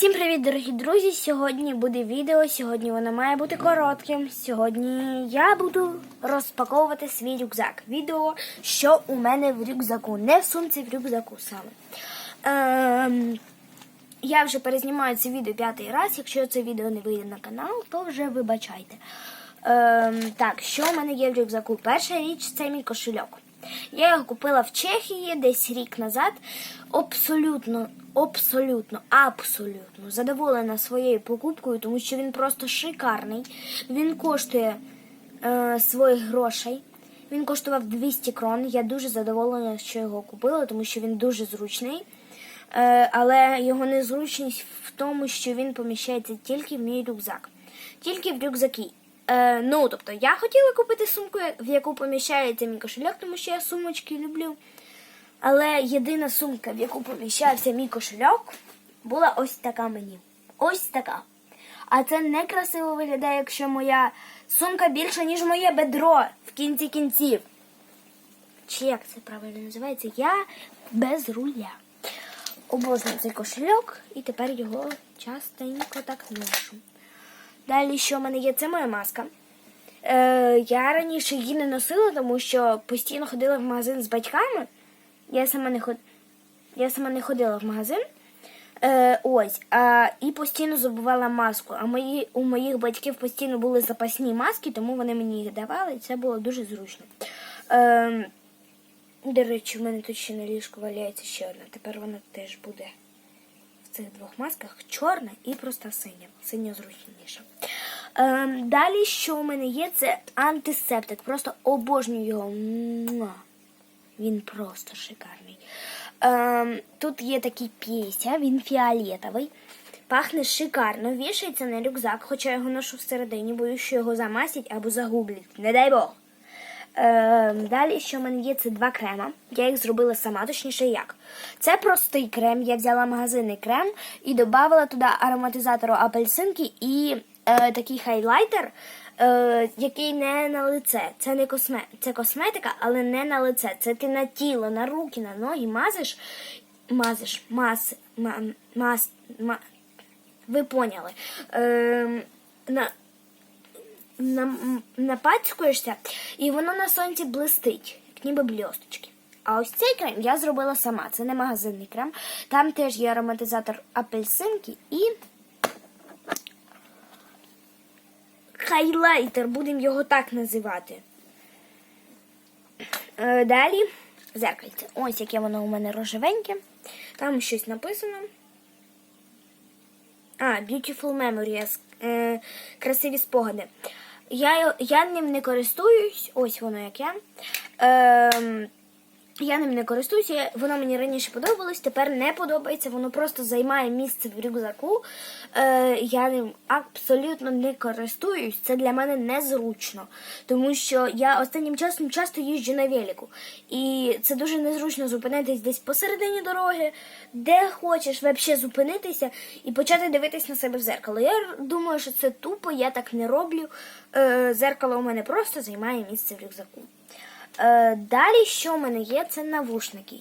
Всім привіт, дорогі друзі! Сьогодні буде відео. Сьогодні воно має бути коротким. Сьогодні я буду розпаковувати свій рюкзак. Відео, що у мене в рюкзаку. Не в сумці, в рюкзаку саме. Ем, я вже перезнімаю це відео п'ятий раз. Якщо це відео не вийде на канал, то вже вибачайте. Ем, так, що в мене є в рюкзаку? Перша річ це мій кошельок. Я його купила в Чехії десь рік назад. Абсолютно, абсолютно, абсолютно задоволена своєю покупкою, тому що він просто шикарний. Він коштує е, своїх грошей. Він коштував 200 крон. Я дуже задоволена, що його купила, тому що він дуже зручний. Е, але його незручність в тому, що він поміщається тільки в мій рюкзак. Тільки в рюкзаки. Е, ну, тобто, я хотіла купити сумку, в яку поміщається мій кошельок, тому що я сумочки люблю. Але єдина сумка, в яку поміщався мій кошельок, була ось така мені. Ось така. А це не красиво виглядає, якщо моя сумка більша, ніж моє бедро в кінці кінців. Чи як це правильно називається? Я без руля. Обожнюю цей кошельок і тепер його частенько так ношу. Далі, що в мене є, це моя маска. Е, я раніше її не носила, тому що постійно ходила в магазин з батьками. Я сама не ход... я сама не ходила в магазин. Е, ось, а, і постійно забувала маску. А мої, у моїх батьків постійно були запасні маски, тому вони мені їх давали, і це було дуже зручно. Е, до речі, в мене тут ще на ліжку валяється ще одна. Тепер вона теж буде в цих двох масках чорна і просто синя. Синя зручніша. Ем, далі, що у мене є, це антисептик. Просто обожнюю його. Він просто шикарний. Ем, тут є такий пєся, він фіолетовий. Пахне шикарно, вішається на рюкзак, хоча я його ношу всередині, боюсь, що його замасять або загублять. Не дай Бог. Ем, далі, що в мене є, це два крема. Я їх зробила сама, точніше як. Це простий крем. Я взяла магазинний крем і додала туди ароматизатору апельсинки і е, такий хайлайтер, е, який не на лице. Це не косме... це косметика, але не на лице. Це ти на тіло, на руки, на ноги мазиш, мазиш, мас, ма, мас, ма... ви поняли. Е, на, нам- напацькуєшся, і воно на сонці блистить, як ніби блісточки. А ось цей крем я зробила сама. Це не магазинний крем. Там теж є ароматизатор апельсинки і хайлайтер, будемо його так називати. Е, Далі зеркальце. Ось яке воно у мене рожевеньке. Там щось написано. А, Beautiful Memories. Е, красиві спогади. Я, я ним не користуюсь, ось воно яке. Е, я ним не користуюся, воно мені раніше подобалось, тепер не подобається, воно просто займає місце в рюкзаку. Е, я ним абсолютно не користуюсь, це для мене незручно, тому що я останнім часом часто їжджу на велику. І це дуже незручно зупинитись десь посередині дороги, де хочеш взагалі зупинитися і почати дивитись на себе в зеркало. Я думаю, що це тупо, я так не роблю. Е, зеркало у мене просто займає місце в рюкзаку. Е, далі, що в мене є, це навушники.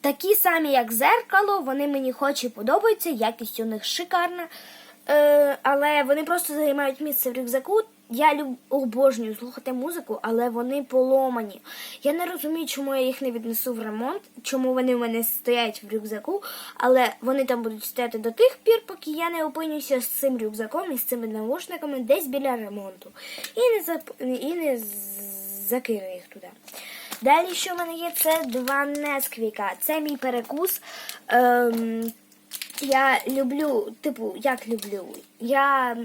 Такі самі, як зеркало, вони мені хоч і подобаються, якість у них шикарна. Е, але вони просто займають місце в рюкзаку. Я люб... обожнюю слухати музику, але вони поломані. Я не розумію, чому я їх не віднесу в ремонт, чому вони в мене стоять в рюкзаку, але вони там будуть стояти до тих пір, поки я не опинюся з цим рюкзаком і з цими навушниками десь біля ремонту. І не, зап... і не закину їх туди. Далі, що в мене є, це два несквіка. Це мій перекус. Ем, я люблю, типу, як люблю. Я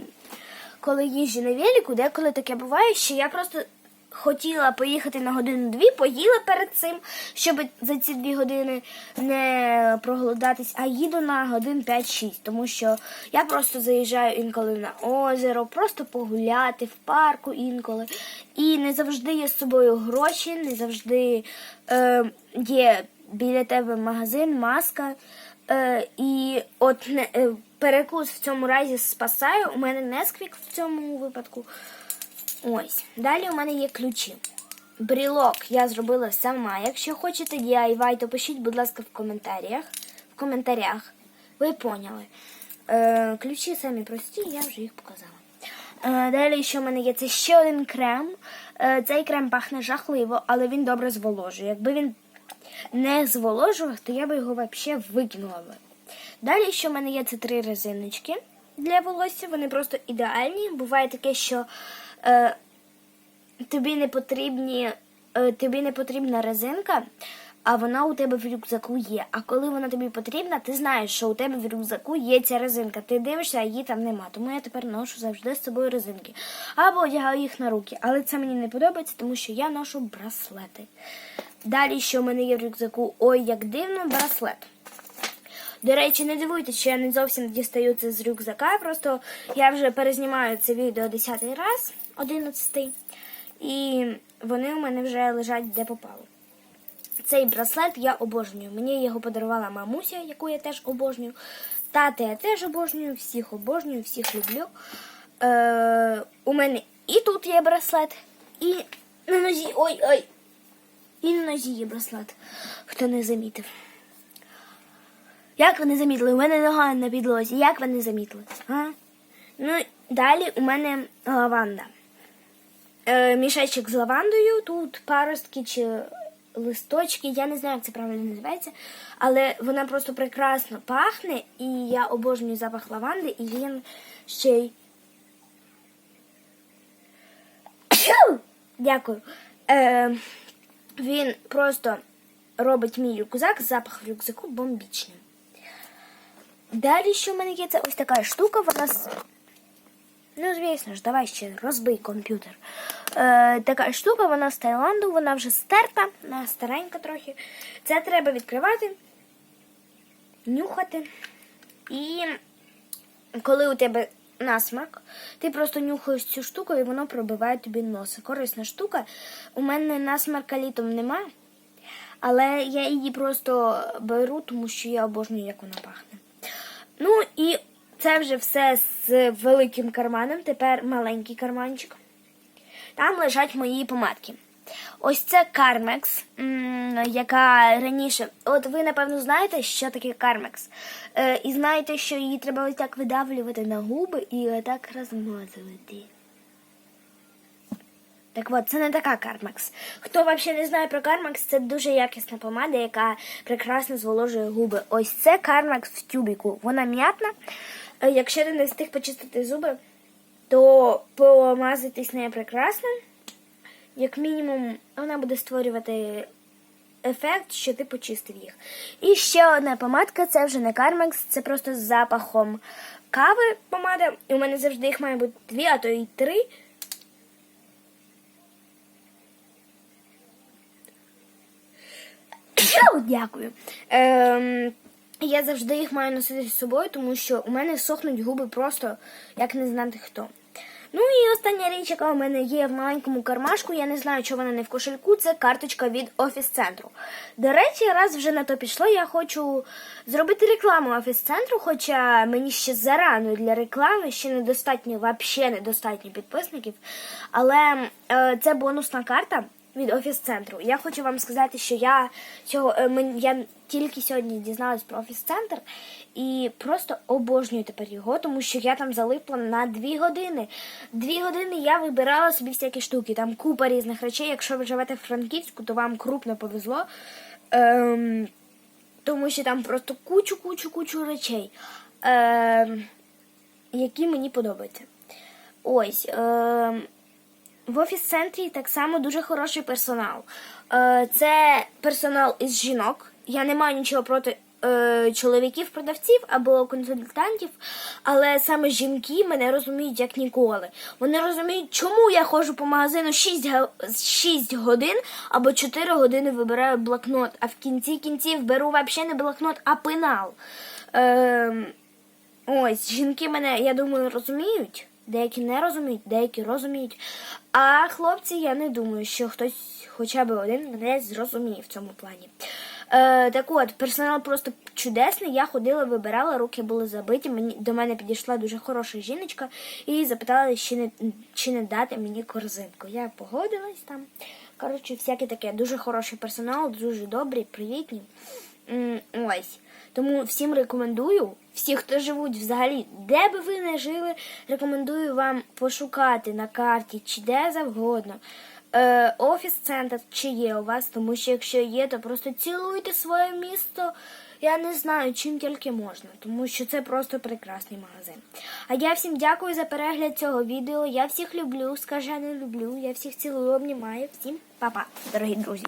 коли їжджу на велику, деколи таке буває, що я просто хотіла поїхати на годину-дві, поїла перед цим, щоб за ці дві години не проголодатись, а їду на годин 5-6, тому що я просто заїжджаю інколи на озеро, просто погуляти в парку інколи. І не завжди є з собою гроші, не завжди е, є біля тебе магазин, маска. Е, і от не, е, перекус в цьому разі спасаю. У мене несквік в цьому випадку. Ось. Далі у мене є ключі. Брілок я зробила сама. Якщо хочете DIY, то пишіть, будь ласка, в коментарях. В коментарях. Ви поняли. Е, ключі самі прості, я вже їх показала. Е, далі, що в мене є, це ще один крем. Е, цей крем пахне жахливо, але він добре зволожує. Якби він не зволожував, то я би його взагалі викинула би. Далі, що в мене є, це три резиночки для волосся. Вони просто ідеальні. Буває таке, що е, тобі не потрібні, е, тобі не потрібна резинка, а вона у тебе в рюкзаку є. А коли вона тобі потрібна, ти знаєш, що у тебе в рюкзаку є ця резинка. Ти дивишся, а її там нема. Тому я тепер ношу завжди з собою резинки. Або одягаю їх на руки. Але це мені не подобається, тому що я ношу браслети. Далі, що в мене є в рюкзаку, ой, як дивно, браслет. До речі, не дивуйтесь, що я не зовсім дістаю це з рюкзака. Просто я вже перезнімаю це відео 10 раз, 11. І вони у мене вже лежать де попало. Цей браслет я обожнюю. Мені його подарувала мамуся, яку я теж обожнюю. Тати я теж обожнюю, всіх обожнюю, всіх люблю. Е, у мене і тут є браслет, і на нозі. Ой-ой! І на нозі є браслет, хто не замітив. Як ви не замітили? У мене нога на підлозі. Як ви не замітили? А? Ну, далі у мене лаванда. Е, мішечок з лавандою. Тут паростки чи листочки. Я не знаю, як це правильно називається. Але вона просто прекрасно пахне, і я обожнюю запах лаванди, і він ще й. Дякую. Е, він просто робить мій рюкзак, запах в рюкзаку бомбічним. Далі, що в мене є, це ось така штука, вона. Ну, звісно ж, давай ще розбий комп'ютер. Е, така штука, вона з Таїланду, вона вже стерта, вона старенька трохи. Це треба відкривати, нюхати. І коли у тебе насмак, ти просто нюхаєш цю штуку і воно пробиває тобі носа. Корисна штука. У мене насмарка літом немає, але я її просто беру, тому що я обожнюю, як вона пахне. Ну і це вже все з великим карманом. Тепер маленький карманчик. Там лежать мої помадки. Ось це Кармекс, яка раніше. От ви, напевно, знаєте, що таке Кармекс. І знаєте, що її треба ось так видавлювати на губи і отак розмазувати. Так от, це не така Кармекс. Хто взагалі не знає про Кармекс, це дуже якісна помада, яка прекрасно зволожує губи. Ось це Кармекс в тюбіку. Вона м'ятна. Е, Якщо ти не встиг почистити зуби, то помазатись нею прекрасно. Як мінімум, вона буде створювати ефект, що ти почистив їх. І ще одна помадка це вже не Кармекс, це просто з запахом кави помада. І у мене завжди їх має бути дві, а то й три. Дякую. Ем, я завжди їх маю носити з собою, тому що у мене сохнуть губи просто як не знати хто. Ну і остання річ, яка у мене є в маленькому кармашку, я не знаю, чи вона не в кошельку, це карточка від офіс-центру. До речі, раз вже на то пішло, я хочу зробити рекламу офіс-центру, хоча мені ще зарано для реклами, ще недостатньо, взагалі недостатньо підписників. Але е, це бонусна карта від офіс-центру. Я хочу вам сказати, що я цього е, я тільки сьогодні дізналась про офіс-центр і просто обожнюю тепер його, тому що я там залипла на дві години. Дві години я вибирала собі всякі штуки. Там купа різних речей. Якщо ви живете в Франківську, то вам крупно повезло. Ем, тому що там просто кучу-кучу-кучу речей, ем, які мені подобаються. Ось. Ем, в офіс-центрі так само дуже хороший персонал. Е, Це персонал із жінок. Я не маю нічого проти е, чоловіків-продавців або консультантів, але саме жінки мене розуміють як ніколи. Вони розуміють, чому я ходжу по магазину 6, га- 6 годин або 4 години вибираю блокнот, а в кінці кінців беру взагалі не блокнот, а пенал. Е, Ось, жінки мене, я думаю, розуміють. Деякі не розуміють, деякі розуміють. А хлопці, я не думаю, що хтось хоча б один мене зрозуміє в цьому плані. Е, так от, персонал просто чудесний. Я ходила, вибирала, руки були забиті. Мені до мене підійшла дуже хороша жіночка і запитала, чи не, чи не дати мені корзинку. Я погодилась там. Коротше, всяке таке. Дуже хороший персонал, дуже добрий, привітні. Ось. Тому всім рекомендую, всі, хто живуть взагалі, де би ви не жили, рекомендую вам пошукати на карті чи де завгодно. Е, офіс-центр чи є у вас, тому що якщо є, то просто цілуйте своє місто. Я не знаю, чим тільки можна, тому що це просто прекрасний магазин. А я всім дякую за перегляд цього відео. Я всіх люблю, скажено люблю. Я всіх цілую, обнімаю. Всім па-па, дорогі друзі.